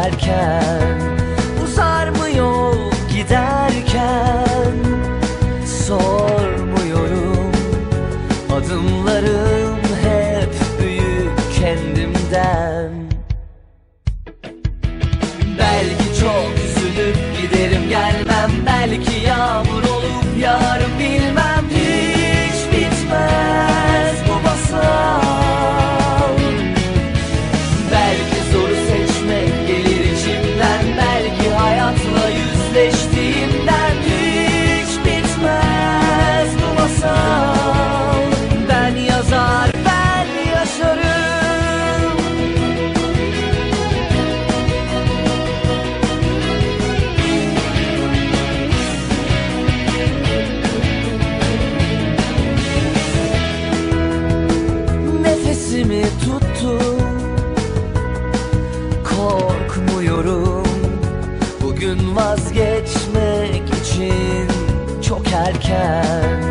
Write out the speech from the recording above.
I can. Yüreğimden hiç bitmez bu Ben yazar ben yaşarım. Nefesimi tuttum. Korkmuyorum. Bugün vazgeçme. podcast.